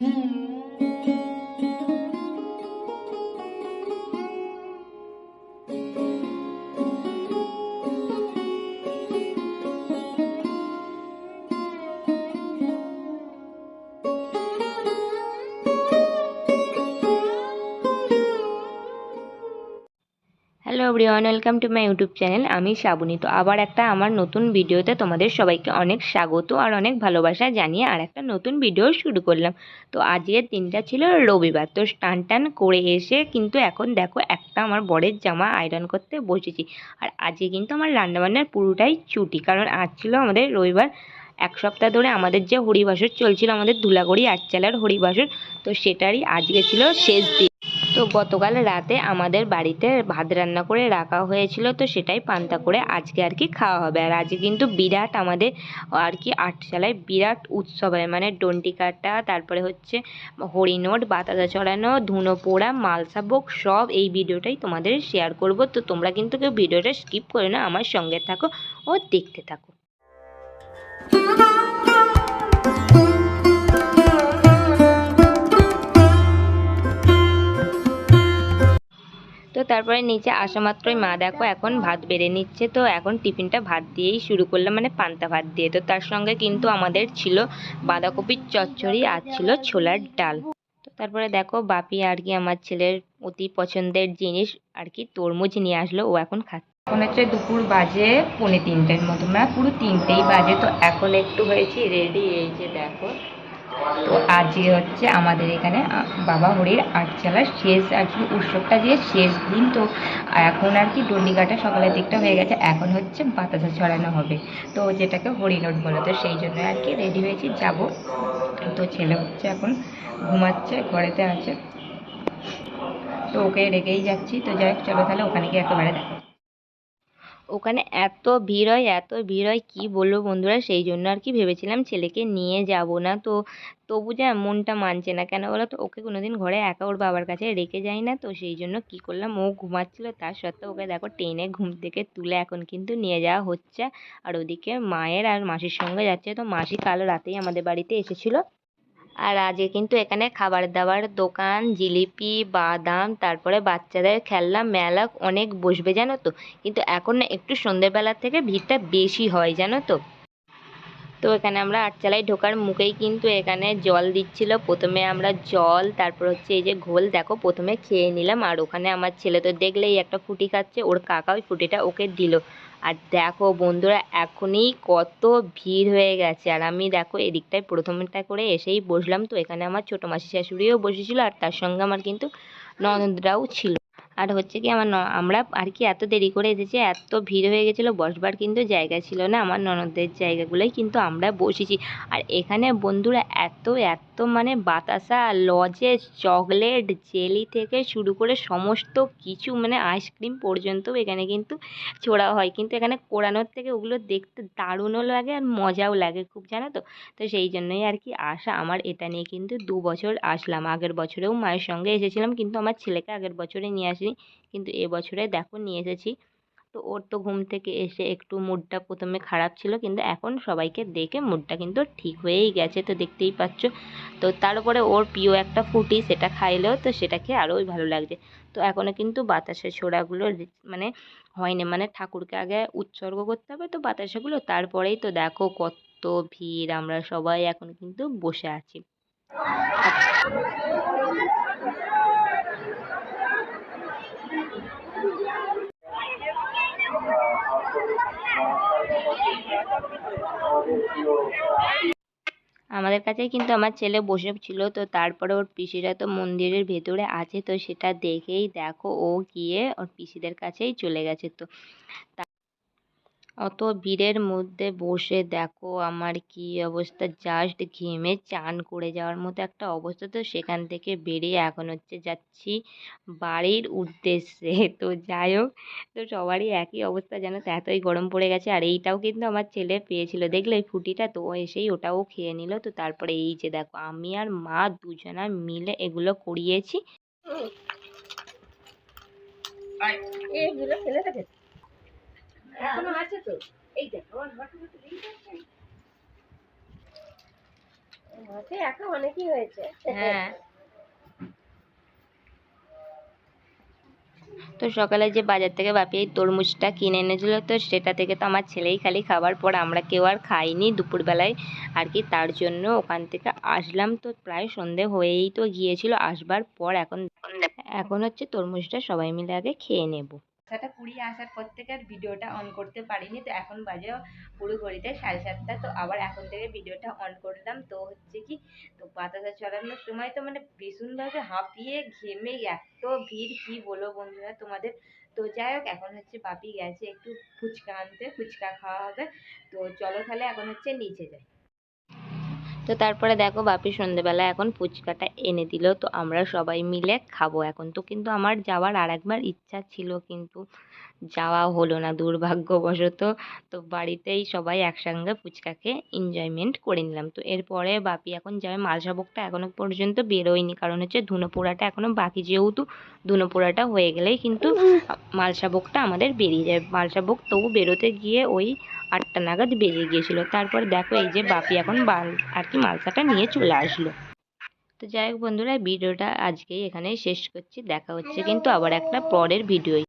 嗯。everyone welcome to my YouTube channel আমি শ্রাবণী তো আবার একটা আমার নতুন ভিডিওতে তোমাদের সবাইকে অনেক স্বাগত আর অনেক ভালোবাসা জানিয়ে আর একটা নতুন ভিডিও শুরু করলাম। তো আজকের দিনটা ছিল রবিবার। তো স্টান টান করে এসে কিন্তু এখন দেখো একটা আমার বরের জামা আয়রন করতে বসেছি। আর আজকে কিন্তু আমার রান্নাবান্নার পুরোটাই ছুটি। কারণ আজ ছিল আমাদের রবিবার। এক সপ্তাহ ধরে আমাদের যে হরিবাসর চলছিল, আমাদের ধুলাগড়ি আটচালার হরিবাসর, তো সেটারই আজকে ছিল শেষ দিন। তো গতকাল রাতে আমাদের বাড়িতে ভাত রান্না করে রাখা হয়েছিল, তো সেটাই পান্তা করে আজকে আর কি খাওয়া হবে। আর আজকে কিন্তু বিরাট আমাদের আর কি আটচালায় বিরাট উৎসব হয়। মানে ডন্টি কাটা, তারপরে হচ্ছে হরিনোট বাতাসা চড়ানো, ধুনো পোড়া, মালসা ভোগ, সব এই ভিডিওটাই তোমাদের শেয়ার করব। তো তোমরা কিন্তু কেউ ভিডিওটা স্কিপ করে না, আমার সঙ্গে থাকো ও দেখতে থাকো। তারপরে নিচে আসা মাত্রই মা দেখো এখন ভাত বেড়ে নিচ্ছে, তো এখন টিফিনটা ভাত দিয়েই শুরু করলাম মানে পান্তা ভাত দিয়ে। তো তার সঙ্গে কিন্তু আমাদের ছিল বাঁধাকপির চচ্চড়ি আর ছিল ছোলার ডাল। তারপরে দেখো বাপি আর কি আমার ছেলের অতি পছন্দের জিনিস আর কি তরমুজ নিয়ে আসলো, ও এখন খাচ্ছে। এখন হচ্ছে দুপুর বাজে পৌনে তিনটের মতো মানে পুরো তিনটেই বাজে, তো এখন একটু হয়েছি রেডি এই যে দেখো। তো আজকে হচ্ছে আমাদের এখানে বাবা হরির আটচালার শেষ আর কি উৎসবটা যে শেষ দিন, তো এখন আর কি ডন্ডিঘাটা সকালের দিকটা হয়ে গেছে, এখন হচ্ছে বাতাসা ছড়ানো হবে। তো যেটাকে হরিনোট বলে, তো সেই জন্য আর কি রেডি হয়েছি, যাব। তো ছেলে হচ্ছে এখন ঘুমাচ্ছে, ঘরেতে আছে। তো ওকে রেখেই যাচ্ছি, তো যাই হোক, চলো তাহলে ওখানে গিয়ে একেবারে দেখা ওখানে এত ভিড় হয়, এত ভিড় হয়, কী বলব বন্ধুরা? সেই জন্য আর কি ভেবেছিলাম ছেলেকে নিয়ে যাব না। তো তবু যা মনটা মানছে না। কেন বলো তো? ওকে কোনোদিন ঘরে একা ওর বাবার কাছে রেখে যাই না তো সেই জন্য কী করলাম? ও ঘুমাচ্ছিল। তার সত্ত্বেও ওকে দেখো টেনে ঘুম থেকে তুলে এখন কিন্তু নিয়ে যাওয়া হচ্ছে। আর ওদিকে মায়ের আর মাসির সঙ্গে যাচ্ছে। তো মাসি কাল রাতেই আমাদের বাড়িতে এসেছিল। আর আজকে কিন্তু এখানে খাবার দাবার দোকান, জিলিপি, বাদাম, তারপরে বাচ্চাদের খেলনা, মেলা অনেক বসবে, জানো তো? কিন্তু এখন না একটু সন্ধ্যেবেলা থেকে ভিড়টা বেশি হয়, জানো তো? তো এখানে আমরা আটচালায় ঢোকার মুখেই কিন্তু এখানে জল দিচ্ছিল। প্রথমে আমরা জল, তারপর হচ্ছে এই যে ঘোল, দেখো প্রথমে খেয়ে নিলাম। আর ওখানে আমার ছেলে তো দেখলেই একটা ফুটি খাচ্ছে, ওর কাকা ওই ফুটিটা ওকে দিল। আর দেখো বন্ধুরা, এখনই কত ভিড় হয়ে গেছে। আর আমি দেখো এদিকটায় প্রথমটা করে এসেই বসলাম। তো এখানে আমার ছোটো মাসি শাশুড়িও বসেছিল, আর তার সঙ্গে আমার কিন্তু ননদরাও ছিল। আর হচ্ছে কি আমার আমরা আর কি এত দেরি করে এসেছি, এত ভিড় হয়ে গেছিল, বসবার কিন্তু জায়গা ছিল না, আমার ননদের জায়গাগুলোই কিন্তু আমরা বসেছি। আর এখানে বন্ধুরা এত এত মানে বাতাসা লজেস চকলেট, জেলি থেকে শুরু করে সমস্ত কিছু মানে আইসক্রিম পর্যন্তও এখানে কিন্তু ছোড়া হয়। কিন্তু এখানে কোরানোর থেকে ওগুলো দেখতে দারুণও লাগে আর মজাও লাগে খুব, জানো তো? তো সেই জন্যই আর কি আসা, আমার এটা নিয়ে কিন্তু দু বছর আসলাম। আগের বছরেও মায়ের সঙ্গে এসেছিলাম, কিন্তু আমার ছেলেকে আগের বছরে নিয়ে আসিনি কিন্তু এবছরে দেখো নিয়ে এসেছি। তো ওর তো ঘুম থেকে এসে একটু মুডটা প্রথমে খারাপ ছিল, কিন্তু এখন সবাইকে দেখে মুডটা কিন্তু ঠিক হয়েই গেছে, তো দেখতেই পাচ্ছ। তো তারপরে ওর প্রিয় একটা ফুটি, সেটা খাইলেও তো সেটা খেয়ে আরোই ভালো লাগছে। তো এখনও কিন্তু বাতাসের ছোড়াগুলো মানে হয়নি। মানে ঠাকুরকে আগে উৎসর্গ করতে হবে তো বাতাসাগুলো, তারপরেই তো দেখো কত ভিড়, আমরা সবাই এখন কিন্তু বসে আছি। আমাদের কাছে কিন্তু আমার ছেলে বসে ছিল, তো তারপরে ওর পিসিরা তো মন্দিরের ভেতরে আছে, তো সেটা দেখেই দেখো ও গিয়ে ওর পিসিদের কাছেই চলে গেছে, তো অত ভিড়ের মধ্যে বসে দেখো আমার কি অবস্থা। জাস্ট ঘেমে চান করে যাওয়ার মতো একটা অবস্থা তো সেখান থেকে বেরিয়ে এখন হচ্ছে যাচ্ছি বাড়ির উদ্দেশ্যে। তো যাই হোক, তো সবারই একই অবস্থা জানো তো এতই গরম পড়ে গেছে। আর এইটাও কিন্তু আমার ছেলে পেয়েছিল। দেখলে এই ফুটিটা তো এসেই ওটাও খেয়ে নিল। তো তারপরে এই যে দেখো, আমি আর মা দুজনা মিলে এগুলো করিয়েছি। এইগুলো ফেলে দেবে এখনও আছে তো? এই দেখো আমার হাঁটু হাঁটু এই দেখছেন? মাসে একা অনেকই হয়েছে। হ্যাঁ। তো সকালে যে বাজার থেকে বাপি এই তরমুজটা কিনে এনেছিল তো সেটা থেকে তো আমার ছেলেই খালি খাবার পর আমরা কেউ আর খাইনি দুপুরবেলায়। আর কি তার জন্য ওখান থেকে আসলাম তো প্রায় সন্ধে হয়েই তো গিয়েছিল আসবার পর এখন এখন হচ্ছে তরমুজটা সবাই মিলে আগে খেয়ে নেব। সেটা পুড়িয়ে আসার পর থেকে আর ভিডিওটা অন করতে পারিনি। তো এখন বাজে পুরো ঘড়িতে সাড়ে সাতটা। তো আবার এখন থেকে ভিডিওটা অন করলাম। তো হচ্ছে কি, তো বাতাসা চড়ানোর সময় তো মানে ভীষণভাবে হাঁপিয়ে, ঘেমে এত ভিড়, কি বলো বন্ধুরা তোমাদের? তো যাই হোক, এখন হচ্ছে বাপি গেছে একটু ফুচকা আনতে, ফুচকা খাওয়া হবে। তো চলো তাহলে এখন হচ্ছে নিচে যাই। তো তারপরে দেখো বাপি সন্ধেবেলা এখন ফুচকাটা এনে দিল তো আমরা সবাই মিলে খাব। এখন তো কিন্তু আমার যাওয়ার আর একবার ইচ্ছা ছিল কিন্তু যাওয়া হলো না দুর্ভাগ্যবশত। তো বাড়িতেই সবাই একসঙ্গে ফুচকাকে এনজয়মেন্ট করে নিলাম। তো এরপরে বাপি এখন যাবে মালসাভোগটা এখনও পর্যন্ত বেরোয়নি কারণ হচ্ছে ধুনো পোড়াটা এখনও বাকি যেহেতু ধুনোপোড়াটা হয়ে গেলেই কিন্তু মালসাভোগটা আমাদের বেরিয়ে যাবে মালসাভোগ তবু বেরোতে গিয়ে ওই আটটা নাগাদ বেজে গিয়েছিল। তারপর দেখো এই যে বাপি এখন বাল আর কি মালসাটা নিয়ে চলে আসলো। তো যাই হোক বন্ধুরা, ভিডিওটা আজকেই এখানেই শেষ করছি। দেখা হচ্ছে কিন্তু আবার একটা পরের ভিডিওয়।